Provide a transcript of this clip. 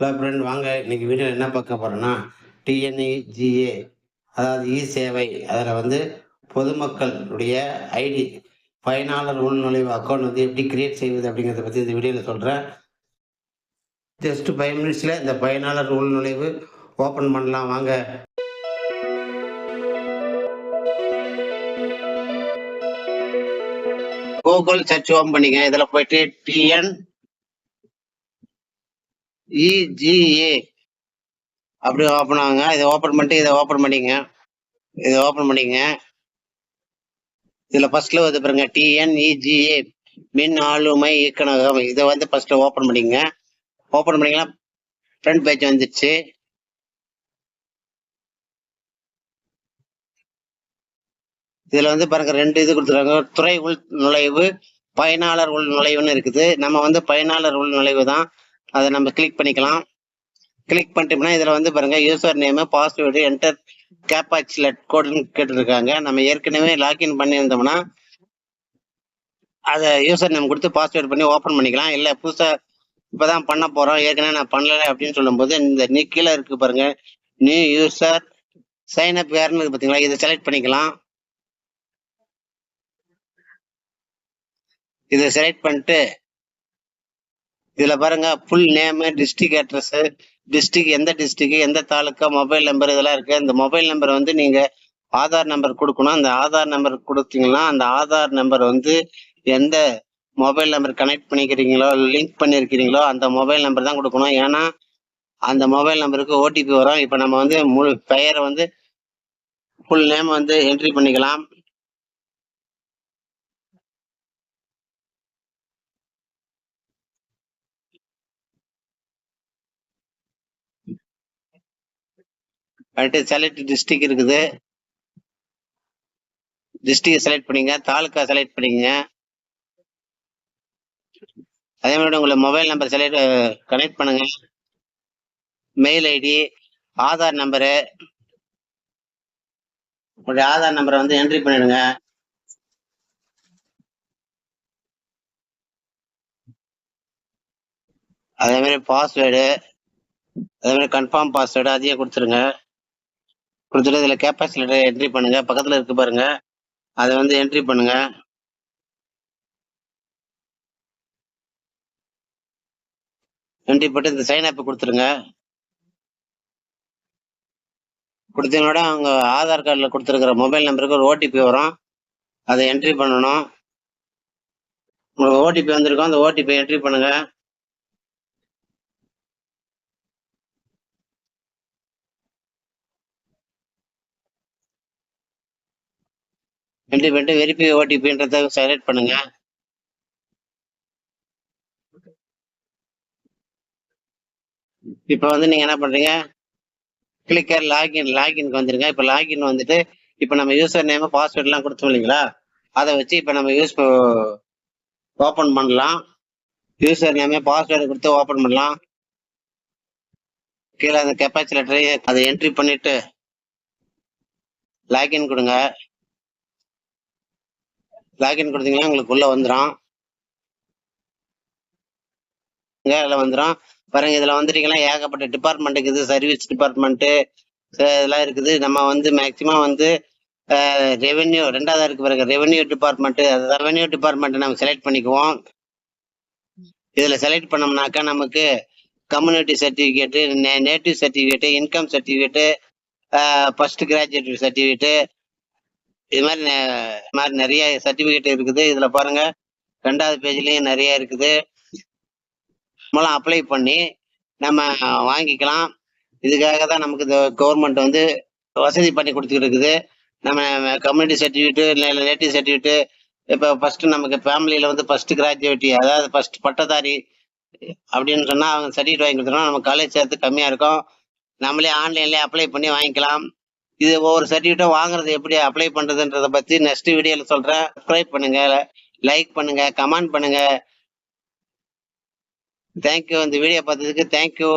Hello friend வாங்க. இன்னைக்கு video என்ன பார்க்க போகிறோன்னா டிஎன்இஜிஏ அதாவது இ சேவை அதில் வந்து பொதுமக்களுடைய ஐடி பயனாளர் உள்நுழைவு அக்கௌண்ட் வந்து எப்படி கிரியேட் செய்வது அப்படிங்கிறத பற்றி இந்த வீடியோவில் சொல்கிறேன் ஜஸ்ட் ஃபைவ் மினிட்ஸில் இந்த பயனாளர் உள்நுழைவு ஓப்பன் பண்ணலாம். வாங்க. கூகுள் சர்ச் ஓம் பண்ணிங்க இதில் போயிட்டு டிஎன் இஜிஏ அப்படி ஓப்பன் ஆகுங்க. இதை ஓப்பன் பண்ணிட்டு இதை ஓப்பன் பண்ணிங்க இதை ஓப்பன் பண்ணிங்க இதில் ஃபர்ஸ்ட்ல வந்து பாருங்க. டிஎன்இஜிஏ e, மின் ஆளுமை இயக்குநகம். இதை வந்து ஃபர்ஸ்ட்ல ஓப்பன் பண்ணிங்க ஓப்பன் பண்ணிங்கன்னா ஃப்ரண்ட் பேஜ் வந்துடுச்சு இதுல வந்து பாருங்க ரெண்டு இது கொடுத்துருக்காங்க. துறை உள் நுழைவு பயனாளர் உள் நுழைவுன்னு இருக்குது. நம்ம வந்து பயனாளர் உள் நுழைவு தான். அதை நம்ம கிளிக் பண்ணிக்கலாம். கிளிக் பண்ணிட்டோம்னா இதுல வந்து பாருங்க user name password enter captcha கோடுன்னு கேட்டுருக்காங்க. நம்ம ஏற்கனவே லாக்இன் பண்ணியிருந்தோம்னா அதை யூசர் நேம் கொடுத்து பாஸ்வேர்டு பண்ணி ஓப்பன் பண்ணிக்கலாம். இல்லை புதுசாக இப்போ தான் பண்ண போறோம். ஏற்கனவே நான் பண்ணல அப்படின்னு சொல்லும்போது இந்த நீ கீழே இருக்கு பாருங்க. நியூ யூசர் சைன் அப் யாருன்னு பார்த்தீங்களா இதை செலக்ட் பண்ணிக்கலாம். இதை செலக்ட் பண்ணிட்டு இதுல பாருங்க full name district address district எந்த டிஸ்ட்ரிக்கு எந்த தாலுக்கா மொபைல் நம்பர் இதெல்லாம் இருக்கு. இந்த மொபைல் நம்பர் வந்து நீங்க ஆதார் நம்பர் கொடுக்கணும். அந்த ஆதார் நம்பர் கொடுத்தீங்கன்னா அந்த ஆதார் நம்பர் வந்து எந்த மொபைல் நம்பர் கனெக்ட் பண்ணிக்கிறீங்களோ லிங்க் பண்ணிருக்கிறீங்களோ அந்த மொபைல் நம்பர் தான் கொடுக்கணும். ஏன்னா அந்த மொபைல் நம்பருக்கு ஓடிபி வரும். இப்போ நம்ம வந்து முழு பெயரை வந்து ஃபுல் நேம் வந்து என்ட்ரி பண்ணிக்கலாம். அடுத்து செலக்ட் டிஸ்ட்ரிக் இருக்குது. டிஸ்ட்ரிக்ட் செலக்ட் பண்ணிங்க தாலுக்கா செலக்ட் பண்ணிங்க. அதே மாதிரி உங்களை மொபைல் நம்பர் செலக்ட் கனெக்ட் பண்ணுங்க. மெயில் ஐடி ஆதார் நம்பரு உங்களுடைய ஆதார் நம்பரை வந்து என்ட்ரி பண்ணிடுங்க. அதே மாதிரி பாஸ்வேர்டு அதே மாதிரி கன்ஃபார்ம் பாஸ்வேர்டு அதையே கொடுத்துருங்க. கொடுத்துட்டு இதில் கேப்பாசிட்டி லெட்டர் என்ட்ரி பண்ணுங்கள் பக்கத்தில் இருக்கு பாருங்க. அதை வந்து என்ட்ரி பண்ணுங்க. என்ட்ரி போட்டு இந்த சைன் அப் கொடுத்துருங்க. கொடுத்தீங்களோட அவங்க ஆதார் கார்டில் கொடுத்துருக்குற மொபைல் நம்பருக்கு ஒரு ஓடிபி வரும். அதை என்ட்ரி பண்ணணும். உங்களுக்கு ஓடிபி வந்திருக்கும். அந்த ஓடிபி என்ட்ரி பண்ணுங்கள் என்ட்ரி பண்ணிட்டு வெரிஃபை ஓடிபின்றத செலக்ட் பண்ணுங்க. இப்போ வந்து நீங்க என்ன பண்றீங்க? கிளிக்கர் லாகின் லாகின்க்கு வந்துருங்க. இப்போ லாகின் வந்துட்டு இப்போ நம்ம யூசர் நேம் பாஸ்வேர்ட்லாம் கொடுத்தோம் இல்லைங்களா? அதை வச்சு இப்போ நம்ம யூஸ் ஓப்பன் பண்ணலாம். யூசர் நேமே பாஸ்வேர்டு கொடுத்து ஓப்பன் பண்ணலாம். கீழே அந்த கெப்பாசி லெட்டரை அதை என்ட்ரி பண்ணிட்டு லாகின் கொடுங்க. லாகின் கொடுத்தீங்கன்னா உங்களுக்கு உள்ள வந்துடும் இதில் வந்துடும் பாருங்க இதில் வந்துட்டீங்கன்னா ஏகப்பட்ட டிபார்ட்மெண்ட் இருக்குது. சர்வீஸ் டிபார்ட்மெண்ட்டு இதெல்லாம் இருக்குது. நம்ம வந்து மேக்சிமம் வந்து ரெவென்யூ ரெண்டாவது இருக்கு பாருங்க. ரெவென்யூ டிபார்ட்மெண்ட் அது ரெவென்யூ டிபார்ட்மெண்ட் நம்ம செலக்ட் பண்ணிக்குவோம். இதில் செலக்ட் பண்ணோம்னாக்கா நமக்கு community certificate native certificate income certificate first graduate certificate இது மாதிரி இது மாதிரி நிறைய சர்டிஃபிகேட் இருக்குது. இதில் பாருங்க ரெண்டாவது பேஜ்லயும் நிறைய இருக்குது. மூலம் அப்ளை பண்ணி நம்ம வாங்கிக்கலாம். இதுக்காக தான் நமக்கு இந்த கவர்மெண்ட் வந்து வசதி பண்ணி கொடுத்துட்டு இருக்குது. நம்ம கம்யூனிட்டி சர்டிஃபிகேட்டு இல்லை நேட்டிவ் சர்டிஃபிகேட்டு இப்போ ஃபர்ஸ்ட் நமக்கு ஃபேமிலியில் வந்து ஃபர்ஸ்ட் கிராஜுவேட்டி அதாவது ஃபர்ஸ்ட் பட்டதாரி அப்படின்னு சொன்னால் அவங்க சர்டிஃபிகேட் வாங்கி கொடுத்துருவோம் நம்ம காலேஜ் சேர்த்து கம்மியாக இருக்கும். நம்மளே ஆன்லைன்லேயே அப்ளை பண்ணி வாங்கிக்கலாம். இது ஒவ்வொரு சர்டிஃபிகேட்டும் வாங்குறது எப்படி அப்ளை பண்ணுறதுன்றதை பற்றி நெக்ஸ்ட் வீடியோவில் சொல்கிறேன் சப்ஸ்கிரைப் பண்ணுங்க லைக் பண்ணுங்க கமெண்ட் பண்ணுங்க. தேங்க்யூ இந்த வீடியோ பார்த்ததுக்கு தேங்க்யூ